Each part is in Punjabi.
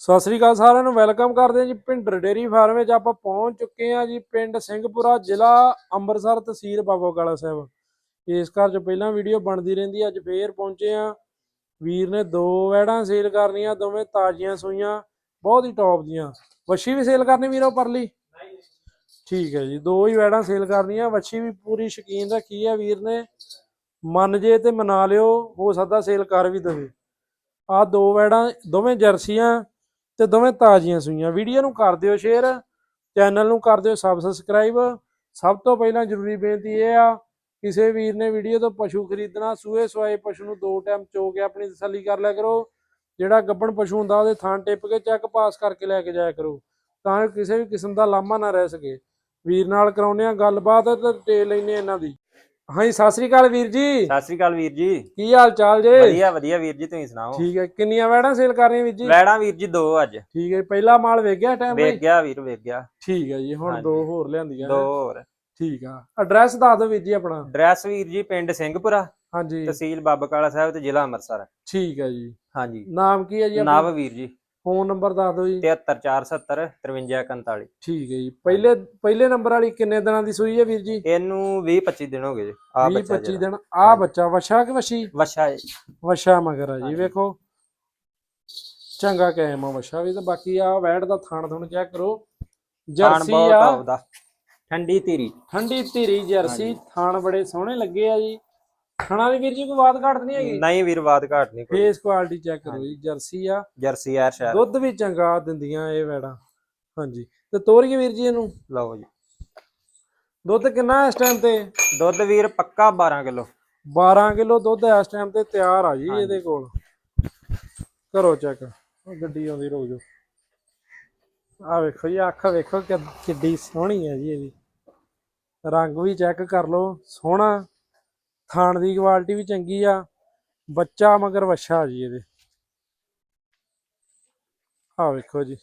ਸਤਿ ਸ੍ਰੀ ਅਕਾਲ ਸਾਰਿਆਂ ਨੂੰ, ਵੈਲਕਮ ਕਰਦੇ ਹਾਂ ਜੀ ਭਿੰਡਰ ਡੇਰੀ ਫਾਰਮ ਵਿੱਚ। ਆਪਾਂ ਪਹੁੰਚ ਚੁੱਕੇ ਹਾਂ ਜੀ ਪਿੰਡ ਸਿੰਘਪੁਰਾ, ਜ਼ਿਲ੍ਹਾ ਅੰਮ੍ਰਿਤਸਰ, ਤਹਿਸੀਲ ਬਾਬੋਗਾਲਾ ਸਾਹਿਬ। ਇਸ ਘਰ 'ਚ ਪਹਿਲਾਂ ਵੀਡੀਓ ਬਣਦੀ ਰਹਿੰਦੀ ਅੱਜ ਫੇਰ ਪਹੁੰਚੇ ਆ ਵੀਰ ਨੇ ਦੋ ਵੈੜਾਂ ਸੇਲ ਕਰਨੀਆਂ, ਦੋਵੇਂ ਤਾਜ਼ੀਆਂ ਸੂਈਆਂ, ਬਹੁਤ ਹੀ ਟੌਪ ਦੀਆਂ ਵੱਛੀ ਵੀ ਸੇਲ ਕਰਨੀ ਵੀਰੋ ਪਰਲੀ? ਠੀਕ ਹੈ ਜੀ, ਦੋ ਹੀ ਵੈੜਾਂ ਸੇਲ ਕਰਨੀਆਂ। ਵੱਛੀ ਵੀ ਪੂਰੀ ਸ਼ਕੀਨ ਰੱਖੀ ਆ ਵੀਰ ਨੇ। ਮੰਨ ਜੇ ਤੇ ਮਨਾ ਲਿਓ, ਹੋ ਸਕਦਾ ਸੇਲ ਕਰ ਵੀ ਦੇਵੇ। ਆ ਦੋ ਵੈੜਾਂ ਦੋਵੇਂ ਜਰਸੀਆਂ ਤੇ ਦੋਵੇਂ ਤਾਜ਼ੀਆਂ ਸੂਈਆਂ। ਵੀਡੀਓ ਨੂੰ ਕਰ ਦਿਓ ਸ਼ੇਅਰ ਚੈਨਲ ਨੂੰ ਕਰ ਦਿਓ ਸਬਸਕ੍ਰਾਈਬ ਸਭ ਤੋਂ ਪਹਿਲਾਂ ਜ਼ਰੂਰੀ ਬੇਨਤੀ ਇਹ ਆ, ਕਿਸੇ ਵੀਰ ਨੇ ਵੀਡੀਓ ਤੋਂ ਪਸ਼ੂ ਖਰੀਦਣਾ, ਸੂਏ ਸਵਾਏ ਪਸ਼ੂ ਨੂੰ ਦੋ ਟਾਈਮ ਚੋ ਕੇ ਆਪਣੀ ਤਸੱਲੀ ਕਰ ਲਿਆ ਕਰੋ। ਜਿਹੜਾ ਗੱਬਣ ਪਸ਼ੂ ਹੁੰਦਾ, ਉਹਦੇ ਥਾਂ ਟਿੱਪ ਕੇ ਚੈੱਕ ਪਾਸ ਕਰਕੇ ਲੈ ਕੇ ਜਾਇਆ ਕਰੋ, ਤਾਂ ਕਿ ਕਿਸੇ ਵੀ ਕਿਸਮ ਦਾ ਲਾਮਾ ਨਾ ਰਹਿ ਸਕੇ। ਵੀਰ ਨਾਲ ਕਰਾਉਨੇ ਆ ਗੱਲਬਾਤ ਤੇ ਟੇ ਲੈਨੇ ਇਹਨਾਂ ਦੀ। ਹਾਂਜੀ ਸਤਿ ਸ੍ਰੀ ਅਕਾਲ ਵੀਰ ਜੀ। ਸਤਿ ਸ੍ਰੀ ਅਕਾਲ ਵੀਰ ਜੀ। ਕੀ ਹਾਲ ਚਾਲ ਜੇ? ਵਧੀਆ ਵਧੀਆ ਵੀਰ ਜੀ ਤੁਸੀਂ ਸੁਣਾਓ? ਠੀਕ ਹੈ ਕਿੰਨੀਆਂ ਵੈੜਾਂ ਸੇਲ ਕਰ ਰਹੀਆਂ ਵੀਰ ਜੀ? ਵੈੜਾਂ ਵੀਰ ਜੀ ਦੋ ਅੱਜ। ਠੀਕ ਹੈ ਪਹਿਲਾ ਮਾਲ ਵੇਖ ਗਿਆ ਟਾਈਮ ਵੇਖ ਗਿਆ ਵੀਰ ਵੇਖ ਗਿਆ ਠੀਕ ਹੈ ਜੀ ਹੁਣ। ਦੋ ਹੋਰ ਲਿਆਂਦੀਆਂ ਦੋ ਹੋਰ। ਠੀਕ ਆ ਐਡਰੈਸ ਦੱਸ ਦਿਓ ਵੀਰ ਜੀ ਆਪਣਾ। ਡਰੈਸ ਵੀਰ ਜੀ ਪਿੰਡ ਸਿੰਘਪੁਰਾ ਹਾਂਜੀ। ਤਹਿਸੀਲ ਬਾਬਕਾਲਾ ਸਾਹਿਬ ਤੇ ਜ਼ਿਲ੍ਹਾ ਅੰਮ੍ਰਿਤਸਰ। ਠੀਕ ਹੈ ਜੀ। ਹਾਂਜੀ। ਨਾਮ ਕੀ ਹੈ ਜੀ ਨਵ ਵੀਰ ਜੀ। ਫੋਨ ਨੰਬਰ ਦੱਸ ਦਿਓ ਜੀ। 73470 5341 ਠੀਕ ਹੈ ਜੀ। ਪਹਿਲੇ ਪਹਿਲੇ ਨੰਬਰ ਵਾਲੀ ਕਿੰਨੇ ਦਿਨਾਂ ਦੀ ਸੂਈ ਹੈ ਵੀਰ ਜੀ? ਇਹਨੂੰ 20 25 ਦਿਨ ਹੋ ਗਏ ਜੀ। ਆ 20 ਬੱਚਾ 25 ਜਿਹੜਾ। ਦਿਨ। ਆ ਬੱਚਾ ਵਛਾ ਕਿ ਵਛੀ ਵਛਾ ਹੈ। ਵਛਾ ਮਗਰ ਆ ਜੀ। ਵੇਖੋ। ਚੰਗਾ ਕਾਇਮ ਆ ਵਛਾ ਵੀ ਤੇ ਬਾਕੀ ਆ ਵੈੜ ਦਾ ਥਾਣ ਥੁਣ ਚੈੱਕ ਕਰੋ। ਜਰਸੀ ਆ। ਠੰਡੀ ਧੀਰੀ। ਠੰਡੀ ਧੀਰੀ ਜਰਸੀ। ਥਾਣ ਬੜੇ ਸੋਹਣੇ ਲੱਗੇ ਆ ਜੀ। ਖਾਣਾ ਦੀ ਵੀਰ ਜੀ ਕੋਈ ਬਾਤ ਘੱਟ ਨਹੀਂ ਹੈਗੀ? ਨਹੀਂ ਵੀਰ ਬਾਤ ਘਾਟ ਨਹੀਂ ਕੋਈ। ਫੇਸ ਕੁਆਲਿਟੀ ਚੈੱਕ ਕਰੋ ਜੀ ਜਰਸੀ ਆ। ਜਰਸੀ ਐਰ ਸ਼ਹਿਰ। ਦੁੱਧ ਵੀ ਚੰਗਾ ਦਿੰਦੀਆਂ ਇਹ ਵੈੜਾਂ। ਹਾਂਜੀ। ਤੇ ਤੋਰੀਏ ਵੀਰ ਜੀ ਇਹਨੂੰ? ਲਓ ਜੀ। ਦੁੱਧ ਕਿੰਨਾ ਇਸ ਟਾਈਮ ਤੇ? ਦੁੱਧ ਵੀਰ ਪੱਕਾ 12 ਕਿਲੋ। 12 ਕਿਲੋ ਦੁੱਧ ਇਸ ਟਾਈਮ ਤੇ ਤਿਆਰ ਆ ਜੀ। ਇਹਦੇ ਕੋਲ। ਕਰੋ ਚੈੱਕ ਗੱਡੀ ਆਉਂਦੀ ਰੁਕ ਜਾਓ। ਆ ਵੇਖੋ ਜੀ ਅੱਖ ਵੇਖੋ ਕਿ- ਕਿੱਡੀ ਸੋਹਣੀ ਹੈ ਜੀ ਇਹਦੀ। ਰੰਗ ਵੀ ਚੈੱਕ ਕਰ ਲਓ ਸੋਹਣਾ। ਖਾਣ ਦੀ ਕੁਆਲਿਟੀ ਵੀ ਚੰਗੀ ਆ, ਬੱਚਾ ਮਗਰ ਵੱਛਾ ਜੀ ਇਹਦੇ। ਆ ਵੇਖੋ ਜੀ।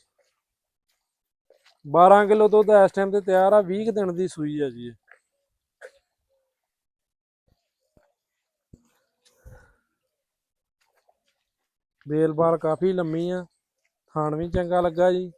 12 ਕਿਲੋ ਦੁੱਧ ਇਸ ਟਾਈਮ ਤੇ ਤਿਆਰ ਆ 20 ਕੁ ਦਿਨ ਦੀ ਸੂਈ ਆ ਜੀ ਇਹ। ਬੇਲਬਾਲ ਕਾਫੀ ਲੰਮੀ ਆ, ਖਾਣ ਵੀ ਚੰਗਾ ਲੱਗਾ ਜੀ।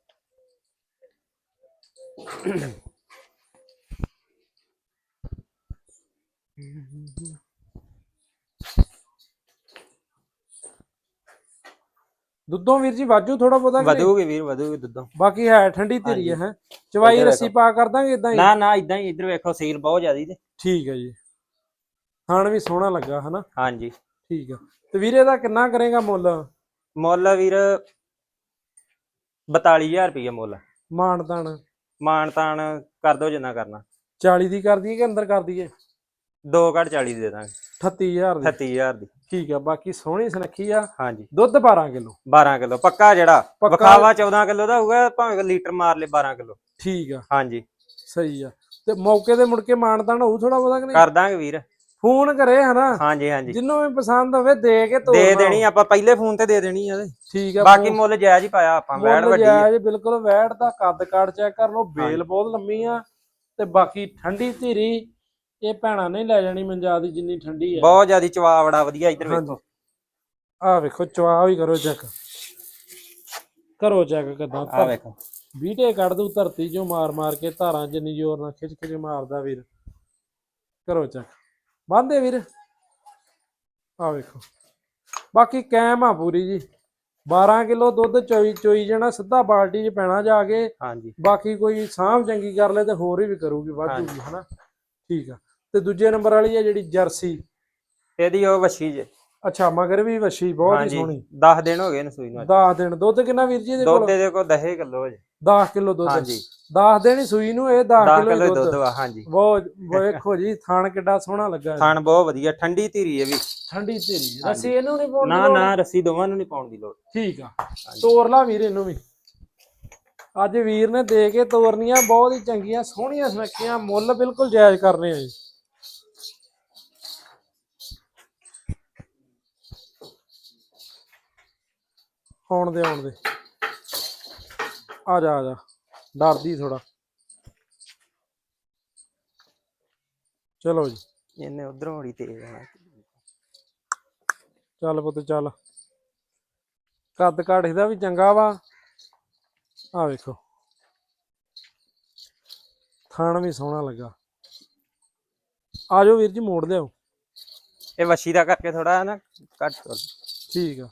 ਦੁੱਧੋਂ ਵੀਰ ਜੀ ਵਾਜੂ ਥੋੜਾ ਨਹੀਂ? ਵਧੂਗੀ ਵੀਰ ਵਧੂਗੀ ਦੁੱਧੋਂ। ਬਾਕੀ ਹੈ ਠੰਡੀ ਧੀਰੀ ਹੈ ਹੈਂ। ਚਵਾਈ ਇੱਧਰ ਰੱਸੀ ਪਾ ਕਰ ਦਾਂਗੇ ਇਦਾਂ ਹੀ? ਨਾ ਨਾ ਇਦਾਂ ਹੀ ਇੱਧਰ ਵੇਖੋ ਸੀਲ ਬਹੁਤ ਜ਼ਿਆਦੀ ਤੇ। ਠੀਕ ਹੈ ਜੀ। ਥਾਣ ਵੀ ਸੋਹਣਾ ਲੱਗਾ ਹਨਾ? ਹਾਂਜੀ। ਠੀਕ ਆ ਤੇ ਵੀਰੇ ਦਾ ਕਿੰਨਾ ਕਰੇਗਾ ਮੁੱਲ? ਮੁੱਲ ਵੀਰ 42000 ਰੁਪਏ ਮੁੱਲ। ਤਾਣ ਮਾਨ ਤਾਨ ਕਰ ਦੋ ਜਿੰਨਾ ਕਰਨਾ। 40 ਦੀ ਕਰ ਦਈਏ ਕਿ ਅੰਦਰ ਕਰ ਦਈਏ? 2 ਘੱਟ 40 ਦੇ ਦਾਂਗੇ। 38000 ਦੀ। 38000 ਦੀ। ਠੀਕ ਆ ਬਾਕੀ ਸੋਹਣੀ ਸੁਨੱਖੀ ਆ। ਹਾਂਜੀ। ਦੁੱਧ 12 ਕਿਲੋ। 12 ਕਿਲੋ ਪੱਕਾ ਜਿਹੜਾ। ਵਿਖਾਵਾ 14 ਕਿਲੋ ਦਾ ਹੋਊਗਾ ਭਾਵੇਂ ਲੀਟਰ ਮਾਰ ਲੇ 12 ਕਿਲੋ। ਠੀਕ ਆ। ਹਾਂਜੀ। ਸਹੀ ਆ। ਤੇ ਮੌਕੇ ਤੇ ਮੁੜ ਕੇ ਮਾਣ ਤਾਣ ਹੋਊ ਥੋੜਾ ਬਹੁਤਾ ਕਿ ਨਹੀਂ? ਕਰ ਦਾਂਗੇ ਵੀਰ। ਫੋਨ ਕਰੇ ਹਨਾ। ਹਾਂਜੀ ਹਾਂਜੀ। ਜਿੰਨੂੰ ਵੀ ਪਸੰਦ ਹੋਵੇ ਦੇ ਕੇ ਤੋਰਨਾ ਦੇ ਦੇਣੀ ਆਪਾਂ ਪਹਿਲੇ ਫੋਨ ਤੇ ਦੇ ਦੇਣੀ ਆ। ਠੀਕ ਆ ਬਾਕੀ ਮੁੱਲ ਜਾਇਜ਼ ਹੀ ਪਾਇਆ ਆਪਾਂ ਵੈੜ ਵੱਡੀ ਆ। ਜਾਇਜ਼ ਬਿਲਕੁਲ ਵੈੜ ਦਾ ਕੱਦ ਕਾੜ ਚੈੱਕ ਕਰ ਲਓ ਬੇਲ ਬਹੁਤ ਲੰਮੀ ਆ। ਤੇ ਬਾਕੀ ਠੰਡੀ ਧੀਰੀ ਇਹ ਭੈਣਾ ਨਹੀਂ ਲੈ ਜਾਣੀ ਮੰਜਾ ਦੀ ਜਿੰਨੀ ਠੰਡੀ ਆ। ਬਹੁਤ ਜ਼ਿਆਦੀ ਚਵਾ ਬੜਾ ਵਧੀਆ ਇੱਧਰ ਵੇਖੋ। ਆ ਵੇਖੋ ਚਵਾ ਵੀ ਕਰੋ ਚੈੱਕ। ਕਰੋ ਚੈੱਕ ਕਿਦਾਂ ਆ ਵੇਖੋ। ਬੀਟੇ ਕੱਢ ਦੂ ਧਰਤੀ ਚੋਂ ਮਾਰ ਮਾਰ ਕੇ ਧਾਰਾਂ ਜਿੰਨੀ ਜ਼ੋਰ ਨਾਲ ਖਿੱਚ ਖਿੱਚ ਮਾਰਦਾ ਵੀਰ। ਕਰੋ ਚੈੱਕ। ਬੰਦੇ ਵੀਰ। ਆ ਵੇਖੋ। ਬਾਕੀ ਕੈਮ ਆ ਪੂਰੀ ਜੀ। 12 ਕਿਲੋ ਦੁੱਧ ਚੋਈ ਚੋਈ ਜਾਣਾ ਸਿੱਧਾ ਬਾਲਟੀ 'ਚ ਪੈਣਾ ਜਾ ਕੇ। ਹਾਂਜੀ। ਬਾਕੀ ਕੋਈ ਸਾਂਭ ਚੰਗੀ ਕਰ ਲੈ ਤੇ ਹੋਰ ਹੀ ਵੀ ਕਰੂਗੀ ਵਾਧੂਗੀ ਹਨਾ? ਠੀਕ ਆ। ਤੇ ਦੂਜੇ ਨੰਬਰ ਵਾਲੀ ਆ ਜਿਹੜੀ ਜਰਸੀ। ਇਹਦੀ ਉਹ ਵਛੀ ਜੇ। ਅੱਛਾ ਮਗਰ ਵੀ ਵਛੀ ਬਹੁਤ ਹੀ ਸੋਹਣੀ। 10 ਦਿਨ ਹੋ ਗਏ ਨੇ ਸੂਈ ਨੂੰ 10 ਦਿਨ ਦੁੱਧ ਕਿੰਨਾ ਵੀਰ ਜੀ ਇਹਦੇ ਦੁੱਧ ਕੋਲ ਇਹਦੇ ਕੋਲ 10 ਕਿਲੋ ਜੇ। 10 ਕਿਲੋ ਦੁੱਧ। ਹਾਂਜੀ। 10 ਦਿਨ ਹੀ ਸੂਈ ਨੂੰ ਇਹ 10 10 ਕਿਲੋ ਹੀ ਦੁੱਧ। ਦੁੱਧ ਵਾ ਹਾਂਜੀ। ਬਹੁਤ ਵੇਖੋ ਜੀ ਥਾਣ ਕਿੱਡਾ ਸੋਹਣਾ ਲੱਗਾ। ਖਾਣ ਬਹੁਤ ਵਧੀਆ ਠੰਡੀ ਧੀਰੀ ਇਹ ਵੀ। ਠੰਡੀ ਧੀਰੀ ਅਸੀਂ ਇਹਨੂੰ ਨਹੀਂ ਪਾਉਣੀ ਨਾ ਨਾ ਰੱਸੀ ਦੋਵਾਂ ਨੂੰ ਨਹੀਂ ਪਾਉਣ ਦੀ ਲੋੜ। ਠੀਕ ਆ। ਤੋਰ ਲਾ ਵੀਰ ਇਹਨੂੰ ਵੀ। ਅੱਜ ਵੀਰ ਨੇ ਦੇ ਕੇ ਤੋਰਨੀਆਂ ਬਹੁਤ ਹੀ ਚੰਗੀਆਂ ਸੋਹਣੀਆਂ ਸੁਨੱਖੀਆਂ ਮੁੱਲ ਬਿਲਕੁਲ ਜਾਇਜ਼ ਕਰਨੇ ਆ ਜੀ। ਆਉਣ ਦੇ ਆਉਣ ਦੇ। ਆ ਜਾ ਆ ਜਾ। ਡਰਦੀ ਥੋੜਾ ਚਲੋ ਜੀ। ਇਹਨੇ ਉਧਰੋਂ ਬੜੀ ਤੇਜ਼ ਆਣਾ ਚੱਲ ਪੁੱਤ ਚੱਲ। ਕੱਦ ਕਾਠ ਇਹਦਾ ਵੀ ਚੰਗਾ ਵਾ। ਆ ਵੇਖੋ। ਥਾਣ ਵੀ ਸੋਹਣਾ ਲੱਗਾ। ਆ ਜਾਓ ਵੀਰ ਜੀ ਮੋੜ ਲਿਆਓ। ਇਹ ਵਸ਼ੀ ਦਾ ਕਰਕੇ ਥੋੜਾ ਨਾ ਕਰ। ਠੀਕ ਆ।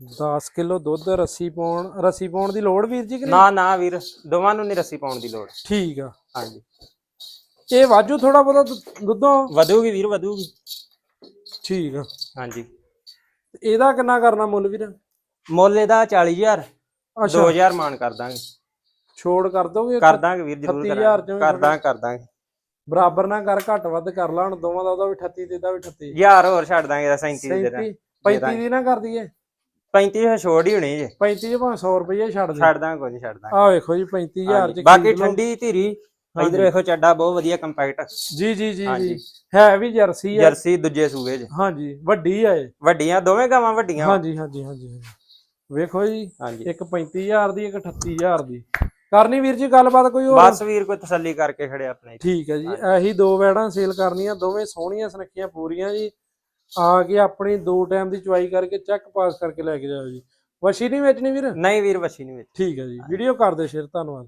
ਦਸ ਕਿਲੋ ਦੁੱਧ ਰੱਸੀ ਪਾਉਣ ਰੱਸੀ ਪਾਉਣ ਦੀ ਲੋੜ ਵੀਰ ਜੀ ਕਿ ਨਹੀਂ? ਨਾ ਨਾ ਵੀਰ ਦੋਵਾਂ ਨੂੰ ਨਹੀਂ ਰੱਸੀ ਪਾਉਣ ਦੀ ਲੋੜ। ਠੀਕ ਆ। ਹਾਂਜੀ। ਇਹ ਵਾਜੂ ਥੋੜਾ ਬਹੁਤਾ ਦੁ- ਦੁੱਧੋਂ? ਵਧੂਗੀ ਵੀਰ ਵਧੂਗੀ। ਠੀਕ ਆ। ਹਾਂਜੀ। ਇਹਦਾ ਕਿੰਨਾ ਕਰਨਾ ਮੁੱਲ ਵੀਰ? ਮੁੱਲ ਇਹਦਾ 40000 ਅੱਛਾ। 2000 ਮਾਨ ਕਰ ਦਾਂਗੇ। ਛੋੜ ਕਰ ਦੋਗੇ ਕਰ ਦਾਂਗੇ ਵੀਰ ਜਰੂਰ 38000 ਚੋਂ ਕਰਾਂਗੇ। ਕਰ ਦਾਂਗੇ ਕਰ ਦਾਂਗੇ। ਬਰਾਬਰ ਨਾ ਕਰ ਘੱਟ ਵੱਧ ਕਰ ਲਾ ਹੁਣ ਦੋਵਾਂ ਦਾ ਉਹਦਾ ਵੀ 38 ਤੇ ਇਹਦਾ ਵੀ 38 ਯਾਰ ਹੋਰ ਛੱਡ ਦਾਂਗੇ ਇਹਦਾ 37 ਦੇ ਦਾਂਗੇ 37 35 ਦੀ ਨਾ ਕਰ ਦਈਏ। 35 ਹੈ ਛੋੜ ਹੀ ਹੋਣੀ ਜੇ। 35 ਚ ਭਾਵੇਂ 100 ਰੁਪਏ ਛੱਡ ਦੇ। ਛੱਡ ਦਾਂਗੇ ਕੋਈ ਨਹੀਂ ਛੱਡ ਦਾਂਗੇ। ਆ ਵੇਖੋ ਜੀ 35000 ਹਾਂਜੀ, ਚ ਬਾਕੀ ਖਰੀਦ ਲਓ। ਠੰਡੀ ਧੀਰੀ ਇਧਰ ਵੇਖੋ ਚੱਡਾ ਬਹੁਤ ਵਧੀਆ ਕੰਪੈਕਟ। ਜੀ ਜੀ ਜੀ ਹਾਂਜੀ। ਜੀ ਹੈ ਵੀ ਜਰਸੀ ਹੈ ਜਰਸੀ ਦੂਜੇ ਸੂਏ ਚ। ਹਾਂਜੀ ਵੱਡੀ ਆ ਇਹ। ਵੱਡੀਆਂ ਦੋਵੇਂ ਗਾਵਾਂ ਵੱਡੀਆਂ। ਹਾਂਜੀ ਹਾਂਜੀ ਹਾਂਜੀ ਹਾਂਜੀ। ਵੇਖੋ ਜੀ ਹਾਂਜੀ। ਇੱਕ 35000 ਦੀ ਇੱਕ 38000 ਦੀ। ਕਰਨੀ ਵੀਰ ਜੀ ਗੱਲਬਾਤ ਕੋਈ ਹੋਰ? ਬਸ ਵੀਰ ਕੋਈ ਤਸੱਲੀ ਕਰਕੇ ਖੜੇ ਆਪਣੇ। ਠੀਕ ਹੈ ਜੀ ਇਹੀ ਦੋ ਵੈੜਾਂ ਸੇਲ ਕਰਨੀਆਂ ਦੋਵੇਂ ਸੋਹਣੀਆਂ ਸੁਨੱਖੀਆਂ ਪੂਰੀਆਂ ਜੀ। ਆ ਕੇ ਆਪਣੀ ਦੋ ਟਾਈਮ ਦੀ ਚੁਆਈ ਕਰਕੇ ਚੈੱਕ ਪਾਸ ਕਰਕੇ ਲੈ ਕੇ ਜਾਓ ਜੀ। ਵਸ਼ੀ ਨਹੀਂ ਵੇਚਣੀ ਵੀਰ? ਨਹੀਂ ਵੀਰ ਵਸ਼ੀ ਨਹੀਂ ਵਿੱਚ ਠੀਕ ਹੈ ਜੀ। ਵੀਡੀਓ ਕਰ ਦਿਓ ਸ਼ੇਅਰ ਧੰਨਵਾਦ।